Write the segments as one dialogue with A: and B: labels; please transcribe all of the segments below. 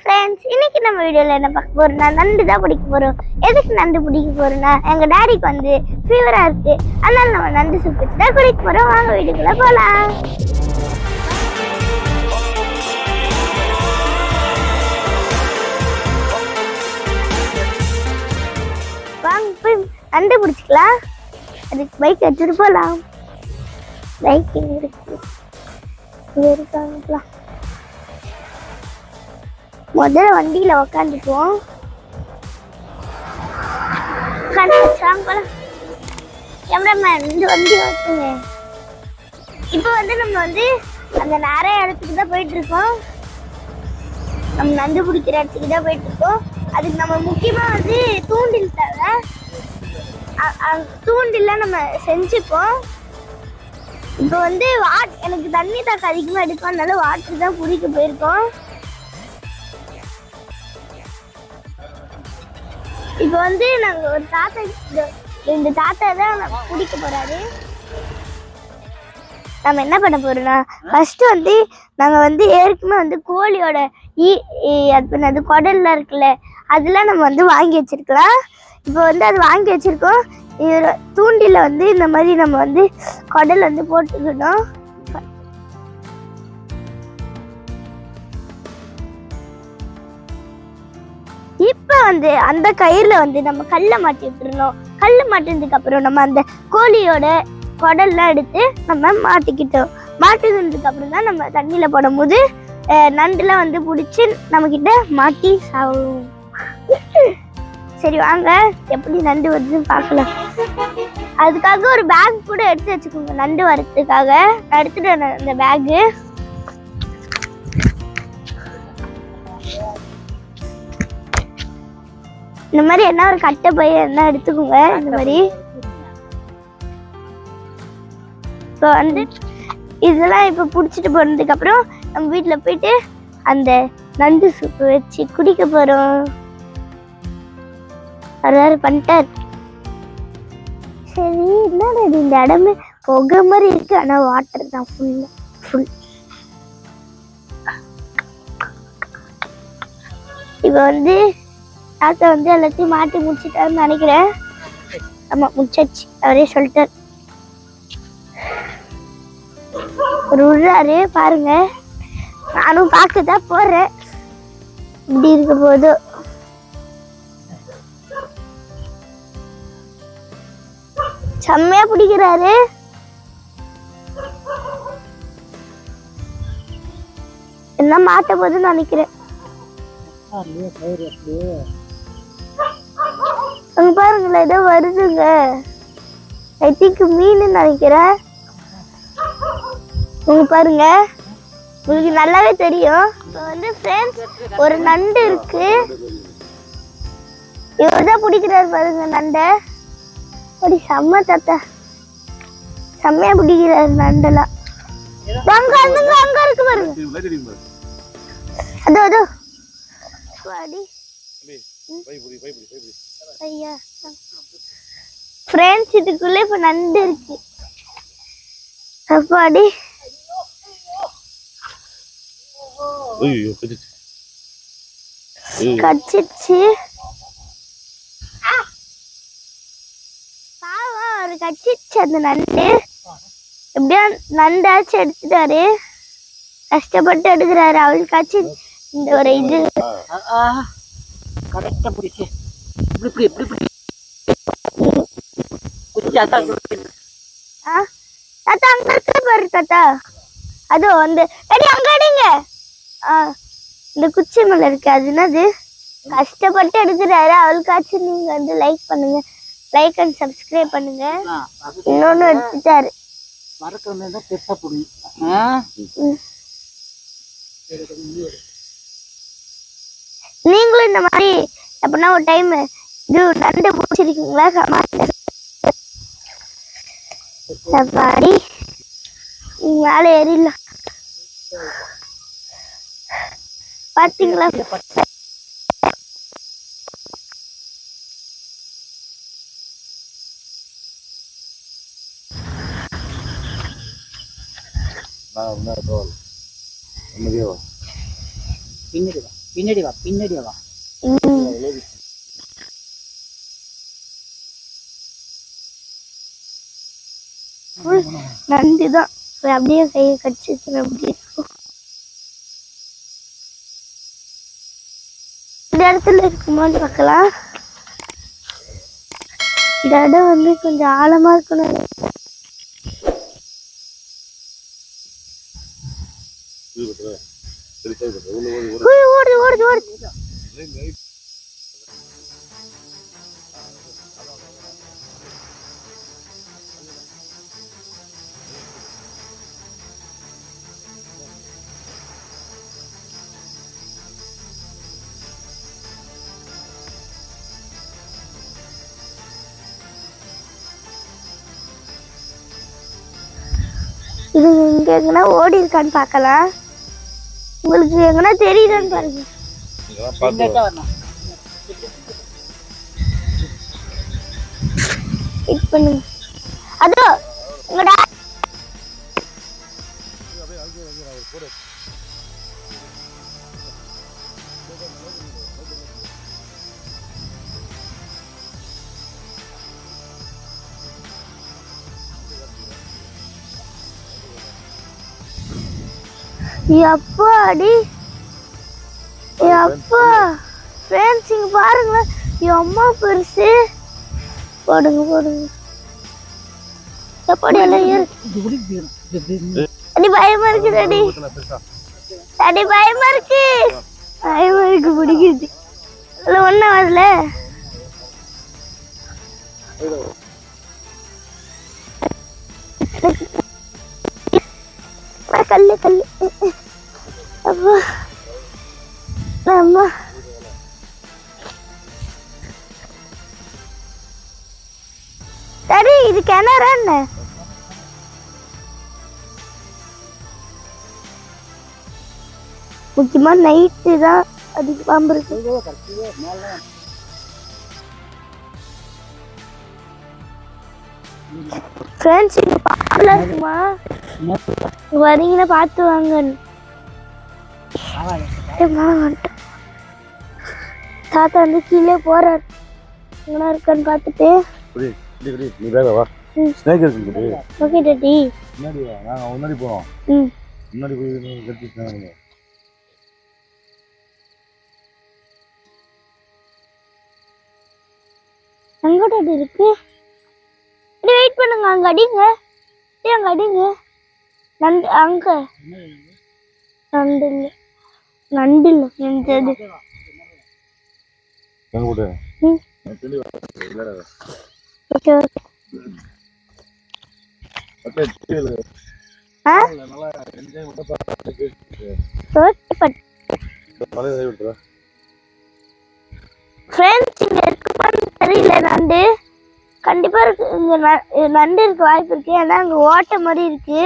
A: Friends இன்னைக்கு நம்ம வீடியோல என்ன பார்க்க போறோம்னா நண்டு தான் பிடிக்க போறோம். எதுக்கு நண்டு பிடிக்க போறோம்னா எங்க டேடிக்கு வந்து ஃபீவரா இருக்கு. அதனால நம்ம நண்டு சூப் வச்சு தான் குடிக்க போறோம். வாங்க வீட்டுக்குள்ள போலாம். வாங்க போய் நண்டு பிடிச்சிக்கலாம். அதுக்கு பைக் எடுத்துட்டு போலாம். பைக் எங்க இருக்கு. இங்க முதல்ல வண்டியில் உக்காந்துக்குவோம். கேமராமேன் இந்த வண்டி ஓட்டுங்க. இப்போ வந்து நம்ம வந்து அந்த நிறைய இடத்துக்கு தான் போயிட்டுருக்கோம். நம்ம நண்டு பிடிக்கிற இடத்துக்கு தான் போயிட்டுருக்கோம். அதுக்கு நம்ம முக்கியமாக வந்து தூண்டில் தேவை. அ- நம்ம செஞ்சுப்போம். இப்போ வந்து வாட் எனக்கு தண்ணி தாக்கம் அதிகமாக எடுக்கும் அதனால வாட்ரு தான் பிடிக்க போயிருக்கோம். இப்போ வந்து நாங்க ஒரு தாத்தா இந்த- தாத்தா தான் பிடிக்க குடிக்க போறாரு. நம்ம என்ன பண்ண போறோம்னா ஃபர்ஸ்ட் வந்து நாங்க வந்து ஏற்கனவே வந்து கோழியோட ஈ அது பண்ணது குடல்ல இருக்குல்ல அதெல்லாம் நம்ம வந்து வாங்கி வச்சிருக்கலாம். இப்போ வந்து அது வாங்கி வச்சிருக்கோம். இது தூண்டில வந்து இந்த மாதிரி நம்ம வந்து குடல் வந்து போட்டுக்கணும். இப்போ வந்து அந்த கயிறில் வந்து நம்ம கல்லை மாட்டி விட்டுறணும். கல்லை மாட்டினதுக்கு அப்புறம் நம்ம அந்த கோழியோட குடல்லாம் எடுத்து நம்ம மாட்டிக்கிட்டோம். மாட்டினதுக்கு அப்புறம் தான் நம்ம தண்ணியில் போடும்போது நண்டுலாம் வந்து பிடிச்சி நம்மக்கிட்ட மாட்டி சாவும். சரி வாங்க. எப்படி நண்டு வருதுன்னு பார்க்கலாம். அதுக்காக ஒரு பேக் கூட எடுத்து வச்சுக்கோங்க நண்டு வர்றதுக்காக. நான் எடுத்துட்டு அந்த பேக்கு இந்த மாதிரி என்ன ஒரு கட்டை பை என்ன எடுத்துக்கோங்க இந்த மாதிரி. இப்போ வந்து இதெல்லாம் இப்போ பிடிச்சிட்டு போனதுக்கு அப்புறம் நம்ம வீட்டில் போயிட்டு அந்த நண்டு சூப்பு வச்சு குடிக்க போறோம். வர்றாரு பண்ணிட்டார். சரி என்னடா இது? இந்த இடமே புகை மாதிரி இருக்கு. ஆனா வாட்டர் தான் ஃபுல்லா ஃபுல் இப்போ வந்து தாத்தா வந்து எல்லாத்தையும் மாட்டி முடிச்சிட்டாருன்னு நினைக்கிறேன். ஆமா முடிச்சாச்சு. அவரே சொல்லிட்டார். ஒரு விடுறாரு பாருங்க. நானும் பார்க்க தான் போறேன். இப்படி இருக்க போது செம்மையா பிடிக்கிறாரு. என்ன மாட்ட போதுன்னு நினைக்கிறேன். அங்க பாருங்களேன் ஏதோ வருதுங்க. ஐ திங்க் மீன் நினைக்கிறேன். உங்க பாருங்க. உங்களுக்கு நல்லாவே தெரியும். இப்போ வந்து ஃப்ரெண்ட்ஸ் ஒரு நண்டு இருக்கு. இவர் தான் பிடிக்கிறாரு பாருங்க நண்டை. அப்படி செம்ம தாத்தா. செம்மையா பிடிக்கிறாரு நண்டெல்லாம். அங்க அங்க அங்க இருக்கு பாருங்க. அதோ அதோ. அடி ஐயா ஃப்ரெண்ட்ஸ் இதுக்குள்ள இப்ப நண்டு இருக்கு அப்பாடி கடிச்சிருச்சு. பாவம் அவர் கடிச்சிருச்சு அந்த நண்டு. எப்படியா நண்டாச்சும் எடுத்துட்டாரு. கஷ்டப்பட்டு எடுக்கிறாரு அவளுக்காச்சும் இந்த ஒரு இது.
B: கரெக்டா பிடிச்சு. இப்படி இப்படி இப்படி இப்படி.
A: தாத்தா அங்க இருக்கு பாரு தாத்தா. அதோ அந்த அடி அங்க அடிங்க. ஆ இந்த குச்சி மேல இருக்கு. அது என்னது? கஷ்டப்பட்டு எடுக்கிறாரு. அவளுக்காச்சும் நீங்க வந்து லைக் பண்ணுங்க. லைக் அண்ட் சப்ஸ்கிரைப் பண்ணுங்க. இன்னொன்னு எடுத்துட்டாரு.
B: மறக்கிறது தான் பெருசா புடி.
A: நீங்களும் இந்த மாதிரி எப்படின்னா ஒரு டைம் இது நண்டு பிடிச்சிருக்கீங்களா கமாண்ட்ல பாடி மேலே ஏறிடலாம் பாத்தீங்களா?
C: நான் என்ன பரவாயில்ல நிம்மதியாக
B: பின்னிடுதான் பின்னாடி வா பின்னாடி வா.
A: தான் அப்படியே கையை கடிச்சு வச்சுருவேன் அப்படியே இந்த இடத்துல இருக்குமான்னு பார்க்கலாம். இந்த இடம் வந்து கொஞ்சம் ஆழமா இருக்கணும்.
C: இது ஓடி
A: ஓடுது ஓடுது ஓடுது இது இங்க எங்கன்னா ஓடி இருக்கான்னு பார்க்கலாம். உங்களுக்கு எங்கன்னா தெரியுதான்னு பாருங்க. வெயிட் பண்ணுங்க. அதோ உங்கடா எப்பா அடி? எப்பா? ஃப்ரெண்ட்ஸ் இங்க பாருங்களேன். என் அம்மா பெருசு. போடுங்க போடுங்க. எப்படி எல்லாம் அடி பயமா இருக்கு அடி. அடி பயமா இருக்கு. பயமா இருக்கு பிடிக்குது. அதுல ஒண்ணும் வரல கல்லு கல்லு. அப்பா அம்மா. சரி இது கிணறா என்ன? முக்கியமா நைட்டு தான் அதிக பாம்பு இருக்கு. ஃப்ரெண்ட்ஸ் இங்க பாம்புலாம் இருக்குமா வரீங்கன்னா பார்த்து வாங்க. ஏய், மேல வந்துட்டோம். தாத்தா வந்து கீழே போறாரு. எங்கன்னா இருக்கான்னு பார்த்துட்டு.
C: நீ வேக வா. ஸ்னேக் இருக்கு குடி.
A: ஓகே டாடி
C: முன்னாடி வா. நாங்க முன்னாடி போறோம்.
A: ம்.
C: முன்னாடி போய் கட்டிட்டு
A: எங்க டாடி இருக்கு? வெயிட் பண்ணுங்க. அங்க அடிங்க. ஏய், அங்க அடிங்க. நண்டு அங்க. நண்டு இல்ல. நண்டு இல்ல நண்டு
C: எங்க போட்டு
A: ம்.
C: தெளிவா இல்லடா
A: ஓகே தெரியல நண்டு. கண்டிப்பா இருக்கு. இங்க நண்டு இருக்க வாய்ப்பு இருக்கு. ஏன்னா அங்க ஓட்ட மாதிரி இருக்கு.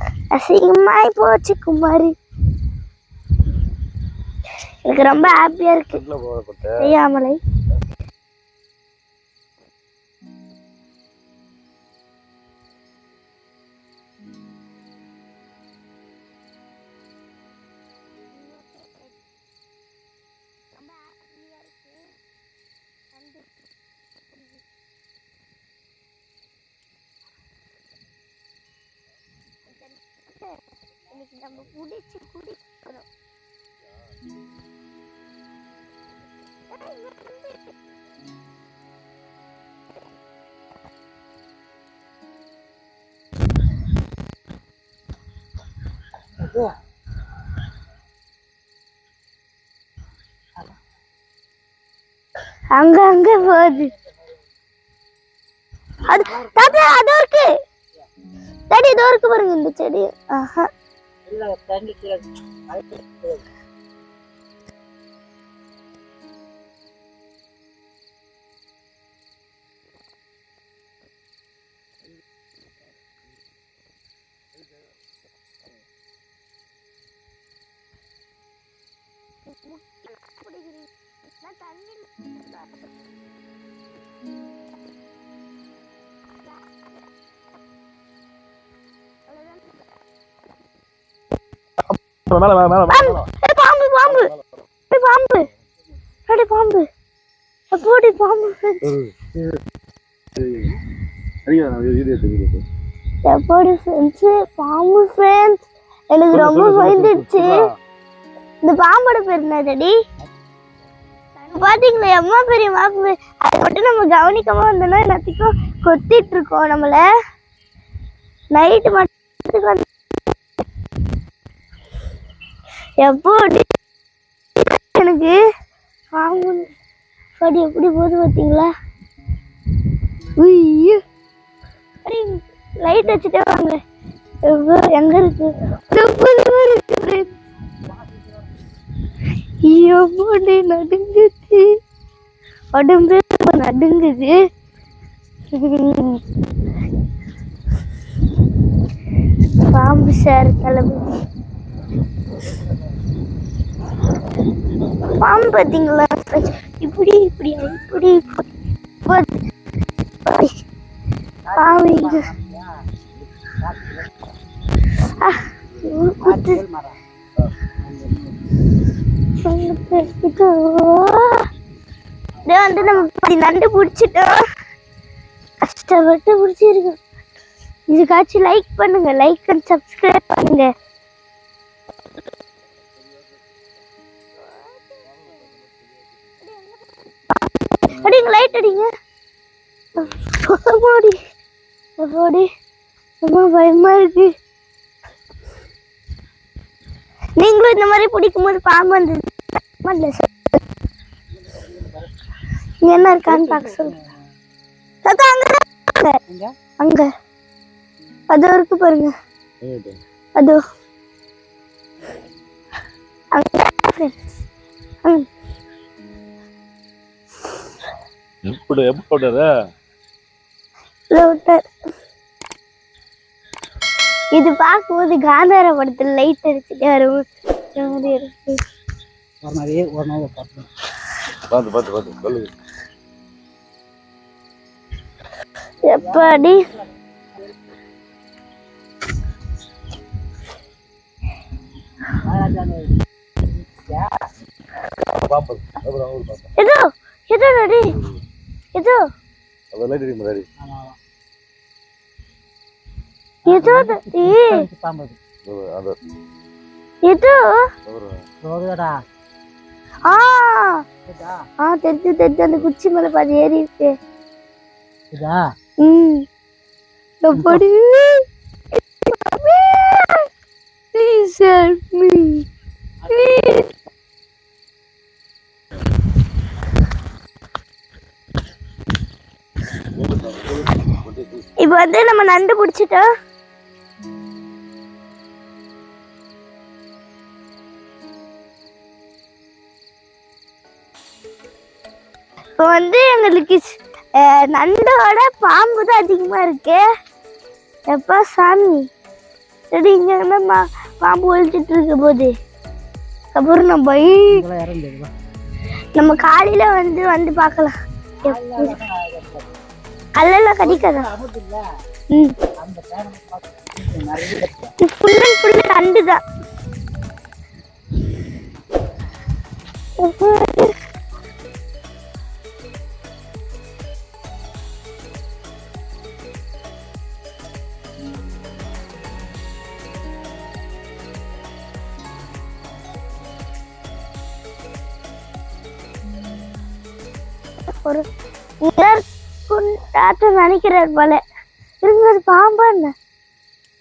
A: ரைட். அசிங்கமாய் போச்சு குமாரி. எனக்கு ரொம்ப ஹாப்பியா இருக்கு. செய்யாமலை இன்னைக்கு நம்ம குடிச்சு குடிக்கிறோம் அங்க அங்க போகுது. அது தாத்தா அது இருக்கு டாடி இதோ இருக்கு பாருங்க இந்த செடி ஆஹா.
B: இல்ல தண்ணி கீழே
A: நான் தண்ணி
C: மேல மேல மேல மேல.
A: பாம்பு பாம்பு. பாம்பு. அடி பாம்பு. எப்படி பாம்பு. எப்படி ஃப்ரெண்ட்ஸ் பாம்பு ஃப்ரெண்ட்ஸ் எனக்கு ரொம்ப பயந்துடுச்சு. இந்த பாம்போட பேர் என்னடி பாத்தீங்களா அம்மா பெரிய பாம்பு? அதை மட்டும் நம்ம கவனிக்காம வந்தோம்னா எல்லாத்துக்கும் கொத்திட்டு இருக்கோம் நம்மள. நைட்டு மட்டும் வந்து எப்படி எனக்கு பாம்பு படி எப்படி போகுது பார்த்தீங்களா? உய்யோ. லைட் வச்சுட்டே வாங்க. எவ்வளோ எங்க இருக்கு? எவ்வளவு இருக்கு எவ்வளோ நடுங்குது. உடம்பு நடுங்குது? பாம்பு சார் கிளம்பு பாம்பு பார்த்தீங்களா? இப்படி இப்படி இப்படி பாம்பு இங்க. குத்து. இதோ வந்து நம்ம இப்படி நண்டு பிடிச்சிட்டோம் கஷ்டப்பட்டு பிடிச்சிருக்கோம். இதுக்காச்சும் லைக் பண்ணுங்க லைக் அண்ட் சப்ஸ்கிரைப் பண்ணுங்க. அடிங்க லைட் அடிங்க. போடி போடி. அம்மா பயமா இருக்கு. நீங்களும் இந்த மாதிரி பிடிக்கும் போது பாம்பு வந்தது என்ன இருக்கான்னு பார்க்க சொல்லுங்க அங்க அதோ இருக்கு பாருங்க. அதோ. அங்க
C: எப்படி எப்படி போட்டாரு
A: உள்ள விட்டார் இது பார்க்கும்போது காந்தார படத்துல லைட் அடிச்சுட்டே வரும்.
B: ஒரு நாள்
C: பார்த்து பார்த்து பார்த்து சொல்லுங்க.
A: எப்படி? ஏதோ ஏதோ நடி. ஏதோ
C: அதை லைட் அடிக்க முன்னாடி
A: ஏதோ நடி
B: பாம்பு
C: அந்த
A: ஏதோ
C: அப்புறம்
B: ரோடுடா
A: ஆ
B: இதா
A: ஆ தெரிஞ்சு தெரிஞ்சு அந்த குச்சி மேல பாதி ஏறி இருக்கு
B: இதா
A: ம் எப்படி ப்ளீஸ் ஹெல்ப் மீ ப்ளீஸ் இப்போ வந்து நம்ம நண்டு பிடிச்சிட்டோம் இப்போ வந்து எங்களுக்கு நண்டோட பாம்பு தான் அதிகமா இருக்கு. எப்பா சாமி? சரி இங்க என்ன மா- பாம்பு ஒழிச்சிட்டு இருக்க போது. அப்புறம் நம்ம நம்ம காலையில வந்து வந்து பார்க்கலாம். கல்லெல்லாம் கடிக்காதா. ஃபுல் அண்ட் ஃபுல் நண்டு தான் டாக்டர் நினைக்கிறார் போல. இருங்க அது பாம்பா என்ன?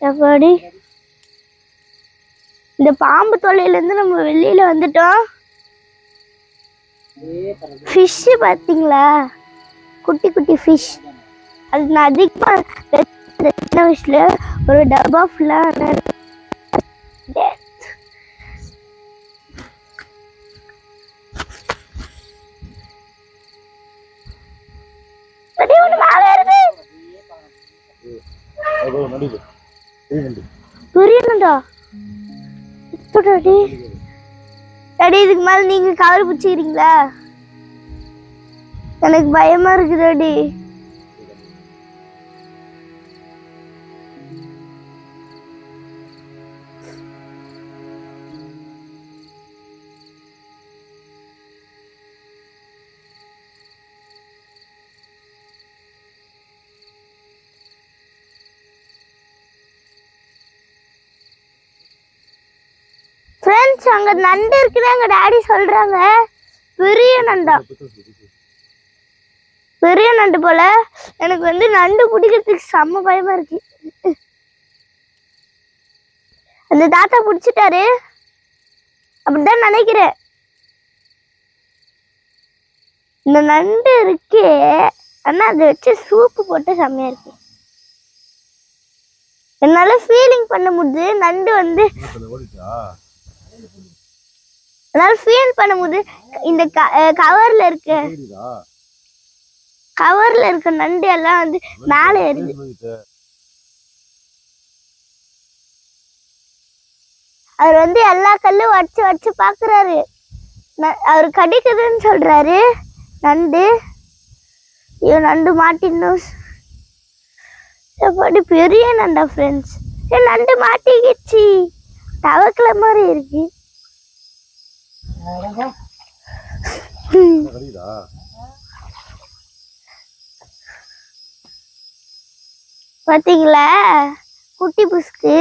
A: எப்படி இந்த பாம்பு தொலையிலேருந்து நம்ம வெளியில் வந்துட்டோம். ஃபிஷ்ஷு பார்த்தீங்களா? குட்டி குட்டி ஃபிஷ் அது நான் அதிகமாக சின்ன வயசில் ஒரு டப்பா
C: ஃபுல்லாக
A: புரியணும்டா. டாடி இதுக்கு மேல நீங்க கவர் பிடிச்சிக்கிறீங்களா? எனக்கு பயமா இருக்குதாடி ஃப்ரெண்ட்ஸ் அங்க நண்டு இருக்குன்னு எங்க டாடி சொல்றாங்க. பெரிய நண்டா. பெரிய நண்டு போல. எனக்கு வந்து நண்டு பிடிக்கிறதுக்கு செம்ம பயமா இருக்கு. அந்த தாத்தா பிடிச்சிட்டாரு. அப்படிதான் நினைக்கிறேன். இந்த நண்டு இருக்கே. ஆனா அதை வச்சு சூப்பு போட்டு செம்மையா இருக்கு. என்னால ஃபீலிங் பண்ண முடியுது. நண்டு வந்து என்னால ஃபீல் பண்ண முடியுது இந்த கவர்ல இருக்க கவர்ல இருக்க நண்டு எல்லாம் வந்து மேலே ஏறுது அவர் வந்து எல்லா கல்லும் வச்சு வச்சு பாக்குறாரு. அவர் கடிக்குதுன்னு சொல்றாரு. நண்டு. ஐயோ நண்டு மாட்டினோம் எப்படி பெரிய நண்டா ஃப்ரெண்ட்ஸ் நண்டு மாட்டிக்கிச்சு. தவக்கல மாதிரி இருக்கு.
C: கடிதா
A: பாத்தீங்களா? குட்டி புஸ்கு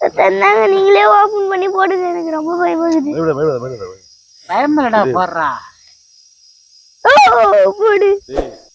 A: தந்தாங்க நீங்களே ஓபன் பண்ணி போடுங்க. எனக்கு ரொம்ப பயமாகுது
C: பயப்பட
B: பயமில்லடா போடுறா.
A: ஓ போடு.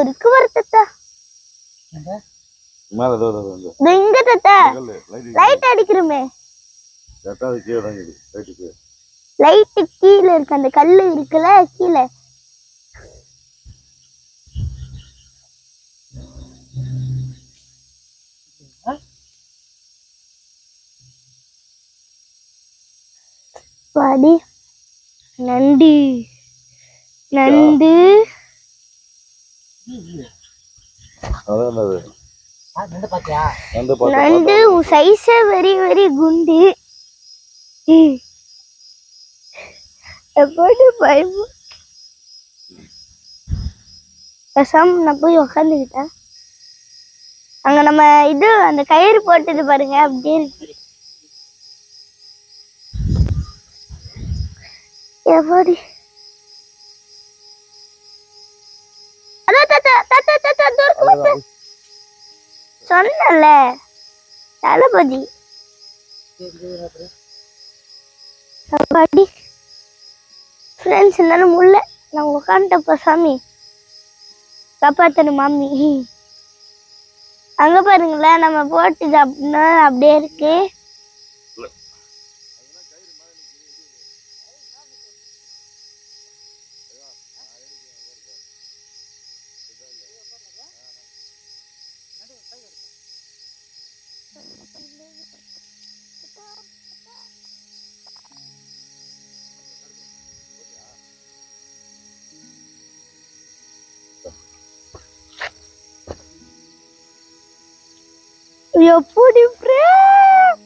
A: இருக்கு பார்த்தா
C: மேல ஏதோ வந்து
A: இதோ இங்க தத்தா.
C: Light
A: light அடிக்கிறோமே.
C: கரெக்டா அது கீழே இறங்குது லைட்டுக்கு
A: லைட்டு கீழே. இருக்கு. அந்த கல்லு இருக்குல்ல கீழே. பாடி. நண்டு நண்டு
C: அதான் என்னது?
B: நண்டு
A: சைஸே வெரி வெரி குண்டு. எப்படி பயமா பேசாம நான் போய் உக்காந்துக்கிட்டேன். அங்க நம்ம இது அந்த கயிறு போட்டது பாருங்க அப்படியே இருக்கு. எப்படி தாத்தா சொன்னல தளபதி. அப்பாடி ஃப்ரெண்ட்ஸ் என்னால முல்ல நான் உட்காந்துட்டப்ப சாமி. காப்பாத்தணும் மாமி. அங்க பாருங்களேன் நம்ம போட்டு அப்படின்னா அப்படியே இருக்கு. எப்படி friend?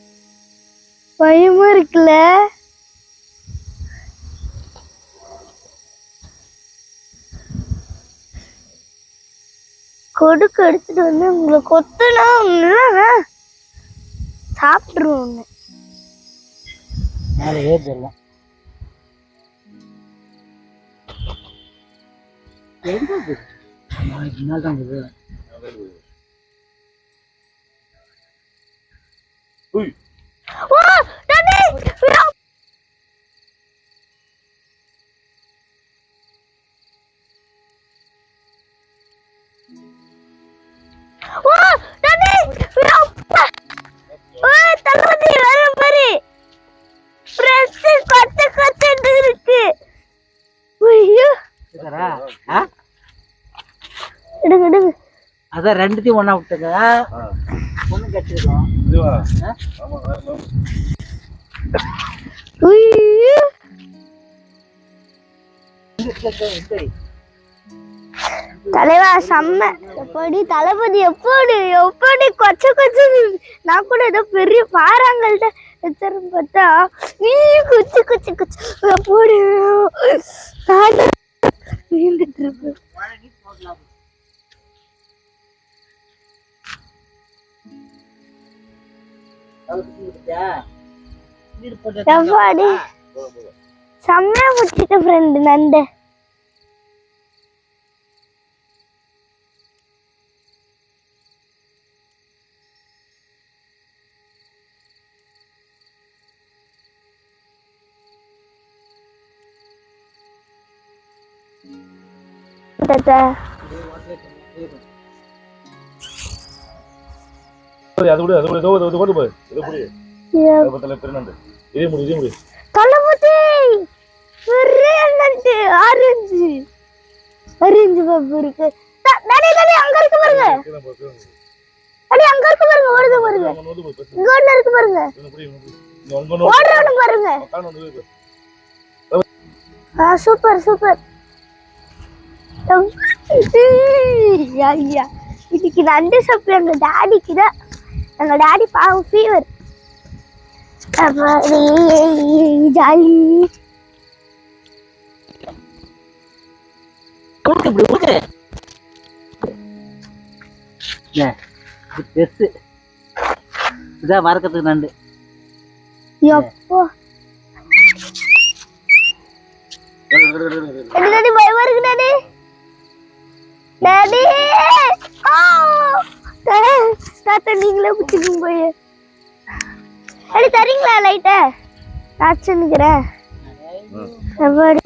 A: பயமா இருக்குல்ல? கொடுக்கு எடுத்துட்டு வந்து உங்களை கொத்துனா சாப்பிட்டுருவோம்
B: எங்க
A: ஓ! ஐயோ! ஓ! அப்பா! ஓ, தளபதி வர பாரு Friends கொத்து கொத்துன்னு இருக்கு ஐயோ
B: இதுதாரா? ஆ
A: எடுங்க எடுங்க
B: அதான் ரெண்டுத்தையும் ஒண்ணா விட்டுங்க ஒண்ணு கட்டிருக்கோம்
A: தலைவா செம்ம. எப்படி தளபதி எப்படி எப்படி கொச்ச கொச்ச நான் கூட ஏதோ பெரிய பாறாங்கள்ட்ட வச்சிருந்து பார்த்தா நீ குச்சி குச்சி குச்சி. எப்படி நான் வீழ்ந்துட்டு இருப்பேன். செம்மையா முடிச்சிட்ட ஃப்ரெண்டு நண்டு தாத்தா,
C: அது கூட அது கூட இதோ இது கொண்டு போய் இது புடி. அதை பத்தில திருநண்டு இதே முடி இதே முடி
A: தளபதி! பெரிய நண்டு ஆரஞ்சு. ஆரஞ்சு பாப்பு இருக்கு. த- டாடி டாடி அங்க இருக்கு பாருங்க. டாடி அங்க இருக்கு பாருங்க ஓடுது பாருங்க. இங்க ஒண்ணு இருக்கு பாருங்க. ஓடுறவனு பாருங்க. Super super. இன்னைக்கு நண்டு சாப்பிட்டு எங்க டாடிக்கு தான். எங்க டாடி பாவம் ஃபீவர் ஜாலி
B: உழுக்கு இப்படி இது பெருசு இதான் வறக்கிறதுக்கு நண்டு.
A: எப்போ டாடி தாத்தா நீங்களே பிடிச்சிக்கணும் போய் டாடி தரீங்களா லைட்டை நான் நிக்கிறேன் எவ்வாடி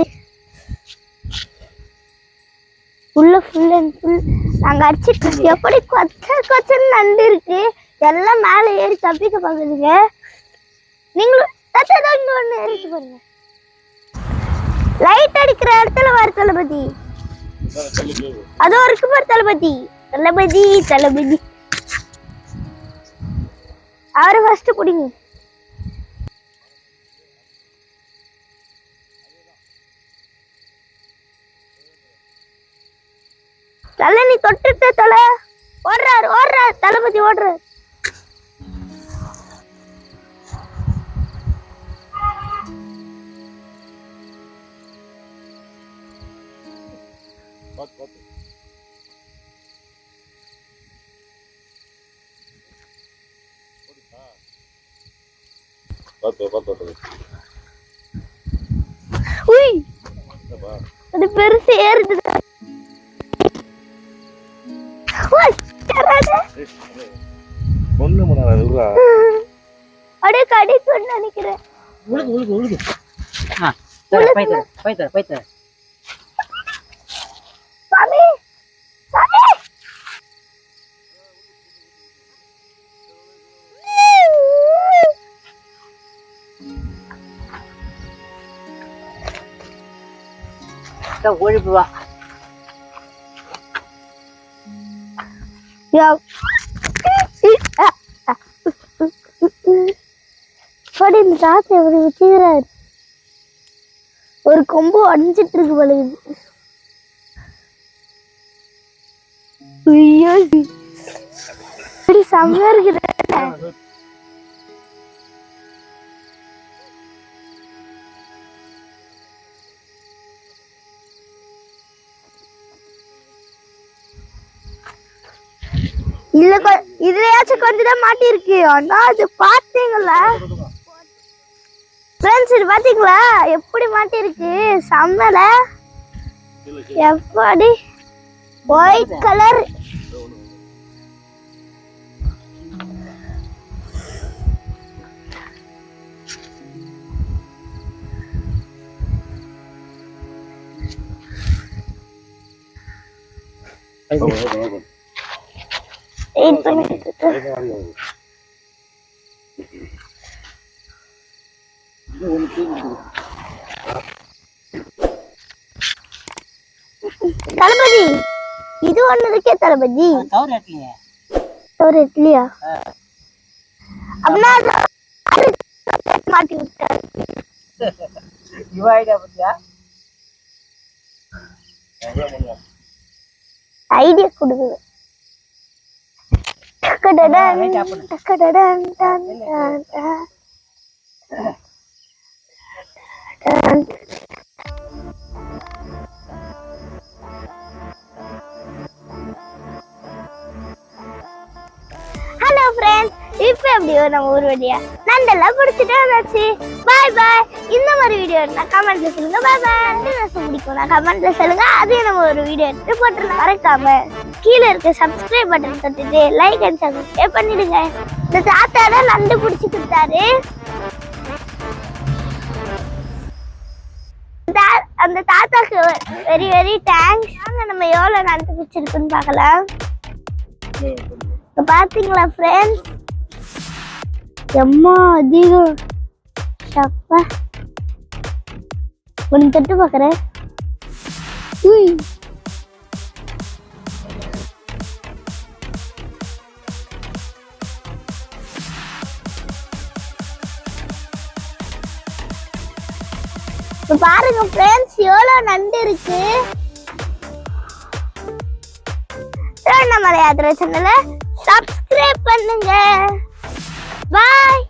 A: உள்ள ஃபுல் அண்ட் ஃபுல் நாங்க அடிச்சிட்டு எப்படி கொச்ச கொச்சன்னு நண்டு இருக்கு. எல்லாம் மேல ஏறி தப்பிக்க பாக்குதுங்க நீங்களும் தாத்தா இங்க ஒண்ணு ஏறிட்டு பாருங்க. லைட் அடிக்கிற இடத்துல வர தளபதி.
C: இந்தாண்ட கல்லு கீழே போ.
A: அதோ இருக்கு பாரு தளபதி. தளபதி தளபதி. அவரை ஃபர்ஸ்ட் குடிங்க. தலை நீ தொட்டுட்ட தலை. ஓடுறாரு ஓடுறாரு தளபதி ஓடுறாரு.
C: பாத்து, பாத்து.
A: உய்? அது பெருசு ஏறுது உய், ஏறாத.
C: ஒண்ணு மணி நேரம் விடுறா.
A: அப்படியே கடிக்கும்னு நினைக்கிறேன்
B: உழுகு உழுகு உழுகு ஆ தர பைத்தர பைத்தர பைத்தர
A: சாமி
B: ஒழிப்பு வா
A: படி இந்த தாத்தா எப்படி வச்சுக்கிறாரு ஒரு கொம்பு அடிஞ்சிட்டு இருக்கு பழகுது ஐயோ. இப்படி செம்மையா இருக்குது. இல்ல கொ- இதுலயாச்சும் கொஞ்சம் தான் மாட்டிருக்கு ஆனா அது பாத்தீங்களா? ஃப்ரெண்ட்ஸ் இது பாத்தீங்களா? எப்படி மாட்டிருக்கு செம்மல. எப்படி? ஒயிட் கலர்
C: ஆமா,
A: வெயிட். தளபதி இது ஒண்ணுதுக்கே தளபதி. ஒரு இட்லியா அப்படின்னா மாட்டி விட்டாரு.
B: ஐடியா
A: கொடுக்குது. டக்கடடன், டக்கடடன், டன், டன், டன். ஹலோ ஃப்ரெண்ட்ஸ் இப்போ எப்படியோ நம்ம ஊர் வழியா நண்டெல்லாம் பிடிச்சிட்டு வந்தாச்சு பாய் பாய் இந்த மாதிரி வீடியோ இருந்தால் கமெண்ட்ல சொல்லுங்க பாய் பாய் நண்டு ரசம் நான் கமெண்ட்ல சொல்லுங்க அதையும் நம்ம ஒரு வீடியோ எடுத்து போட்டுருலாம் மறக்காம கீழே இருக்க சப்ஸ்கிரைப் பட்டன் தட்டிட்டு லைக் அண்ட் சப்ஸ்கிரைப் பண்ணிடுங்க. இந்த தாத்தா தான் நண்டு பிடிச்சி கொடுத்தாரு. தா- அந்த தாத்தாக்கு வெரி வெரி தேங்க்ஸ் நாங்க நம்ம எவ்வளோ நண்டு பிடிச்சிருக்குன்னு பார்க்கலாம். பாத்தீங்களா ஃப்ரெண்ட்ஸ் எம்மா அதிகம் ஷப்பா. ஒன்று தொட்டு பார்க்குறேன். பாருங்க ஃப்ரெண்ட்ஸ் எவ்வளோ நண்டு இருக்கு? திருவண்ணாமலை யாத்திரை சேனலை சப்ஸ்கிரைப் பண்ணுங்க. பாய்